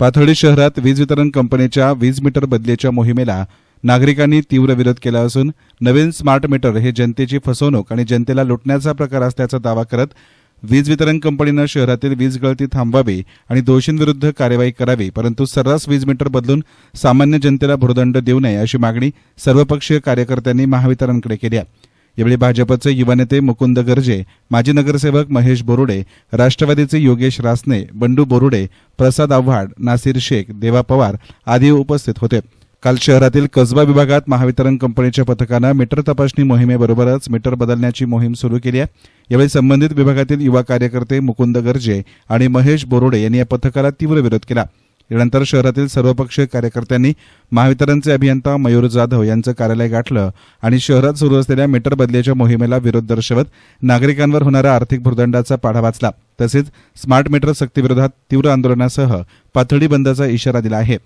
पाथर्डी शहरात वीज वितरण कंपनीच्या वीज मीटर बदलीच्या मोहिमेला नागरिकांनी तीव्र विरोध केला असून नवीन स्मार्ट मीटर हे जनतेची फसवणूक आणि जनतेला लुटण्याचा प्रकार असल्याचा दावा करत वीज वितरण कंपनीनं शहरातील वीज गळती थांबवावी आणि दोषींविरुद्ध कार्यवाही करावी परंतु सर्रास वीज मीटर बदलून सामान्य जनतेला भूर्दंड देऊ नये अशी मागणी सर्वपक्षीय कार्यकर्त्यांनी महावितरणकडे केली आहे. यावेळी भाजपचे युवा नेते मुकुंद गर्जे माजी नगरसेवक महेश बोरुडे राष्ट्रवादीचे योगेश रासने बंडू बोरुडे प्रसाद आव्हाड नासिर शेख देवा पवार आदी उपस्थित होते. काल शहरातील कसबा विभागात महावितरण कंपनीच्या पथकानं मीटर तपासणी मोहिमेबरोबरच मीटर बदलण्याची मोहीम सुरू केली आहे. यावेळी संबंधित विभागातील युवा कार्यकर्ते मुकुंद गर्जे आणि महेश बोरुडे यांनी या पथकाला तीव्र विरोध केला. यानंतर शहरातील सर्वपक्षीय कार्यकर्त्यांनी महावितरणचे अभियंता मयूर जाधव यांचं कार्यालय गाठलं आणि शहरात सुरू असलेल्या मीटर बदलीच्या मोहिमेला विरोध दर्शवत नागरिकांवर होणारा आर्थिक भूर्दंडाचा पाढा वाचला. तसेच स्मार्ट मीटर सक्तीविरोधात तीव्र आंदोलनासह पाथडी बंदचा इशारा दिला आहे.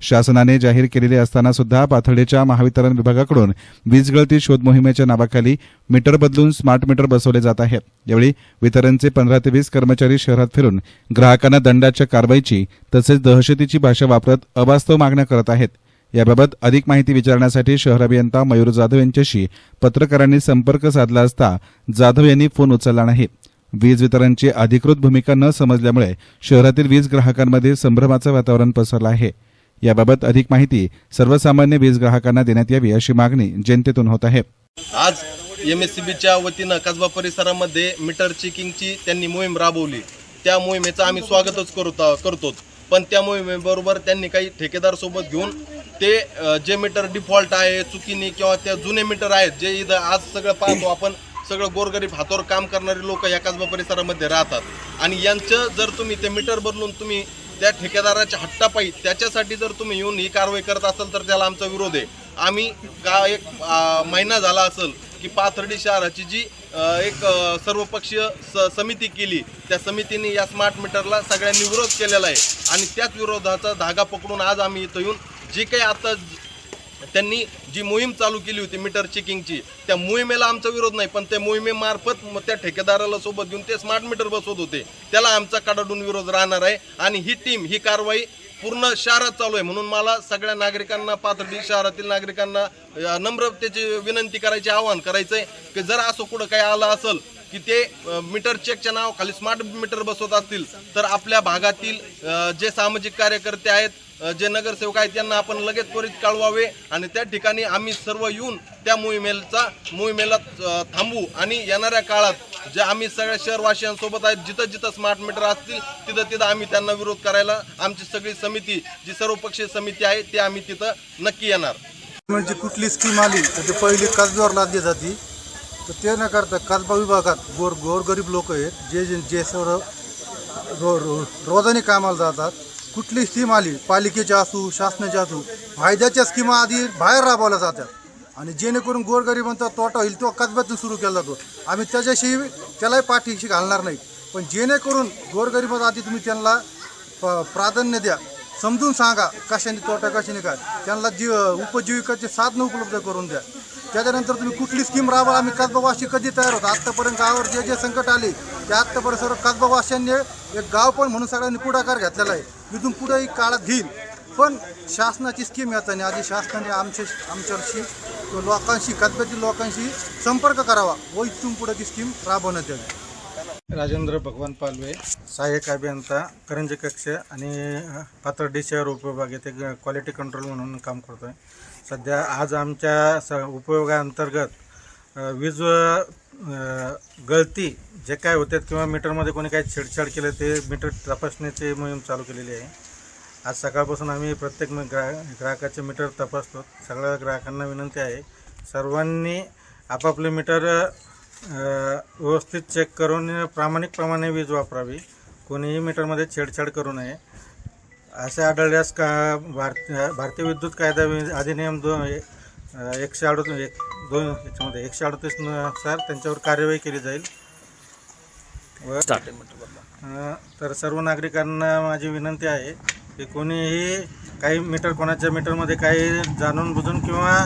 शासनाने जाहीर केलेले असताना सुद्धा पाथर्डीच्या महावितरण विभागाकडून वीज गळती शोध मोहिमेच्या नावाखाली मीटर बदलून स्मार्ट मीटर बसवले जात आहेत. यावेळी वितरणचे पंधरा ते वीस कर्मचारी शहरात फिरून ग्राहकांना दंडाच्या कारवाईची तसेच दहशतीची भाषा वापरत अवास्तव मागण्या करत आहेत. याबाबत अधिक माहिती विचारण्यासाठी शहर अभियंता मयूर जाधव यांच्याशी पत्रकारांनी संपर्क साधला असता जाधव यांनी फोन उचलला नाही. वीज वितरणची अधिकृत भूमिका न समजल्यामुळे शहरातील वीज ग्राहकांमध्ये संभ्रमाचं वातावरण पसरलं आहे. याबाबत अधिक माहिती सर्वसामान्य वीज ग्राहकांना देण्यात यावी अशी मागणी जनतेतून होत आहे. आज एम एस सी बीच्या वतीनं कसबा परिसरामध्ये मीटर चेकिंगची त्यांनी मोहीम राबवली. त्या मोहिमेचं आम्ही स्वागतच करतो करतो पण त्या मोहिमेबरोबर त्यांनी काही ठेकेदार सोबत घेऊन ते जे मीटर डिफॉल्ट आहे चुकीने किंवा त्या जुने मीटर आहेत जे इथं आज सगळं पाहतो आपण सगळं गोरगरीब हातावर काम करणारे लोक या कसबा परिसरामध्ये राहतात. आणि यांचं जर तुम्ही ते मीटर बदलून तुम्ही त्या ठेकेदाराच्या हट्टापायी त्याच्यासाठी जर तुम्ही येऊन ही कारवाई करत असाल तर त्याला आमचा विरोध आहे. आम्ही का एक महिना झाला असेल की पाथर्डी शहराची जी एक सर्वपक्षीय स समिती केली त्या समितीने या स्मार्ट मीटरला सगळ्यांनी विरोध केलेला आहे. आणि त्याच विरोधाचा धागा पकडून आज आम्ही इथं येऊन जी काही आता त्यांनी जी मोहीम चालू केली होती मीटर चेकिंगची त्या मोहिमेला आमचा विरोध नाही पण त्या मोहिमेमार्फत मग त्या ठेकेदाराला सोबत घेऊन ते स्मार्ट मीटर बसवत होते. त्याला आमचा कडाडून विरोध राहणार आहे आणि ही टीम ही कारवाई पूर्ण शहरात चालू आहे. म्हणून मला सगळ्या नागरिकांना पाथर्डी शहरातील नागरिकांना नम्रतेची विनंती करायची आवाहन करायचं आहे की जर असं कुठं काही आलं असेल की ते मीटर चेकच्या नावाखाली स्मार्ट मीटर बसवत असतील तर आपल्या भागातील जे सामाजिक कार्यकर्ते आहेत जे नगरसेवक आहेत त्यांना आपण लगेच त्वरित कळवावे आणि त्या ठिकाणी आम्ही सर्व येऊन त्या मोहिमेचा मोहिमेला थांबू थांबवू. आणि येणाऱ्या काळात जे आम्ही सगळ्या शहरवासियांसोबत आहेत जिथं जिथं स्मार्ट मीटर असतील तिथं तिथं आम्ही त्यांना विरोध करायला आमची सगळी समिती जी सर्वपक्षीय समिती आहे ते आम्ही तिथं नक्की येणार. म्हणजे कुठली स्कीम आली तर ते पहिली कसब्यावर लादली जाते? तर ते न करता कसबा विभागात गोर गोरगरीब लोक आहेत जे जे जे सर्व रो रो रोजाने कामाला जातात. कुठली स्कीम आली पालिकेची असू शासनाची असू फायद्याच्या स्कीमा आधी बाहेर राबवल्या जातात. आणि जेणेकरून गोरगरिबांचा तोटा होईल तो कसब्यातून सुरू केला जातो. आम्ही त्याच्याशी त्यालाही पाठीशी घालणार नाही पण जेणेकरून गोरगरिबात आधी तुम्ही त्यांना प- प्राधान्य द्या. समजून सांगा कशाने तोटा कशाने काय. त्यांना जी उपजीविकाचे साधनं उपलब्ध करून द्या. त्याच्यानंतर तुम्ही कुठली स्कीम राबवा. आम्ही कसबावासी कधी तयार होतो? आत्तापर्यंत गावावर जे जे संकट आले ते आत्तापर्यंत सर्व कसबावाशांनी एक गाव पण म्हणून सगळ्यांनी पुढाकार घेतलेला आहे. इथून पुढेही काळात घेईल पण शासनाची स्कीम नाही. आधी शासनाने आमच्या आमच्याशी लोकांशी कसब्यातील लोकांशी संपर्क करावा. व इथून पुढे ती स्कीम राबवण्यात यावी राजेंद्र भगवान पालवे सहाय्यक अभियंता करंजी कक्ष आणि पाथर्डी शहर उपविभाग येथे क्वालिटी कंट्रोल म्हणून काम करतो आहे सध्या आज आमच्या स उपयोगाअंतर्गत वीज गळती जे काय होतात किंवा मीटरमध्ये कोणी काय छेडछाड केलं ते मीटर तपासण्याची मोहीम चालू केलेली आहे. आज सकाळपासून आम्ही प्रत्येक ग्रा ग्राहकाचे मीटर तपासतो. सगळ्या ग्राहकांना विनंती आहे. सर्वांनी आपापले मीटर व्यवस्थित चेक करून प्रामाणिकप्रमाणे वीज वापरावी. कोणीही मीटरमध्ये छेडछाड करू नये. असे आढळल्यास का भारत भारतीय विद्युत कायदा अधिनियम दो एकशे अडतीस एक दोन याच्यामध्ये एकशे अडतीसनुसार त्यांच्यावर कार्यवाही केली जाईल. व तर सर्व नागरिकांना माझी विनंती आहे की कोणीही काही मीटर कोणाच्या मीटरमध्ये काही जाणून बुजून किंवा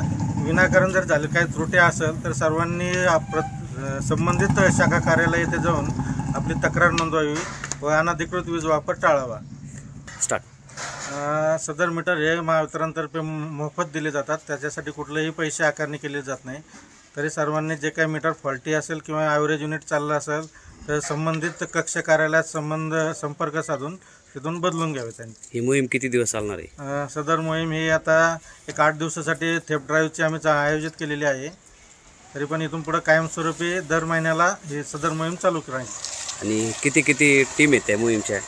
विनाकारण जर झाले काही त्रुटी असेल तर सर्वांनी संबंधित शाखा कार्यालय येथे जाऊन आपली तक्रार नोंदवावी व अनधिकृत वीज वापर टाळावा. स्टार्ट सदर मीटर हे महावितरणतर्फे मोफत दिले जातात. त्याच्यासाठी कुठलेही पैसे आकारणी केले जात नाही. तरी सर्वांनी जे काही मीटर फॉल्टी असेल किंवा ॲव्हरेज युनिट चाललं असेल तर संबंधित कक्ष कार्यालयात संबंध संपर्क साधून तिथून बदलून घ्यावे त्यांनी. ही मोहीम किती दिवस चालणार आहे? सदर मोहीम ही आता एक आठ दिवसासाठी थेप ड्राईव्हची आम्ही आयोजित केलेली आहे. तरी पण इथून पुढं कायमस्वरूपी दर महिन्याला ही सदर मोहीम चालू राहील. आणि किती किती टीम त्या मोहीमच्या?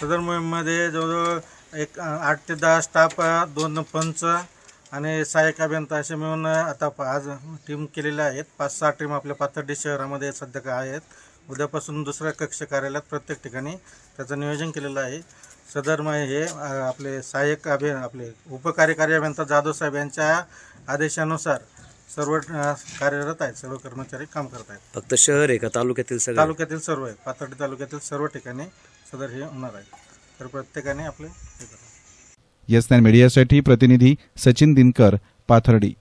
सदर मोहीममध्ये जवळजवळ एक आठ ते दहा स्टाफ दोन पंच आणि सहाय्यक अभियंता असे मिळून आता आज टीम केलेल्या आहेत. पाच सहा टीम आपल्या पाथर्डी शहरामध्ये सध्या का आहेत. उद्यापासून दुसऱ्या कक्ष कार्यालयात प्रत्येक ठिकाणी त्याचं नियोजन केलेलं आहे. सदर म हे आपले सहाय्यक अभि आपले उपकार्यकारी अभियंता जाधव साहेब यांच्या आदेशानुसार सर्व अ, कार्यरत आहेत सर्व कर्मचारी काम करत आहेत. फक्त शहर आहे का तालुक्यातील सगळं? तालुक्यातील सर्व आहेत पाथर्डी तालुक्यातील सर्व ठिकाणी सदर हे होणार आहे. तर प्रत्येकाने आपले हे करावं येस नाईन मीडियासाठी प्रतिनिधी सचिन दिनकर पाथर्डी.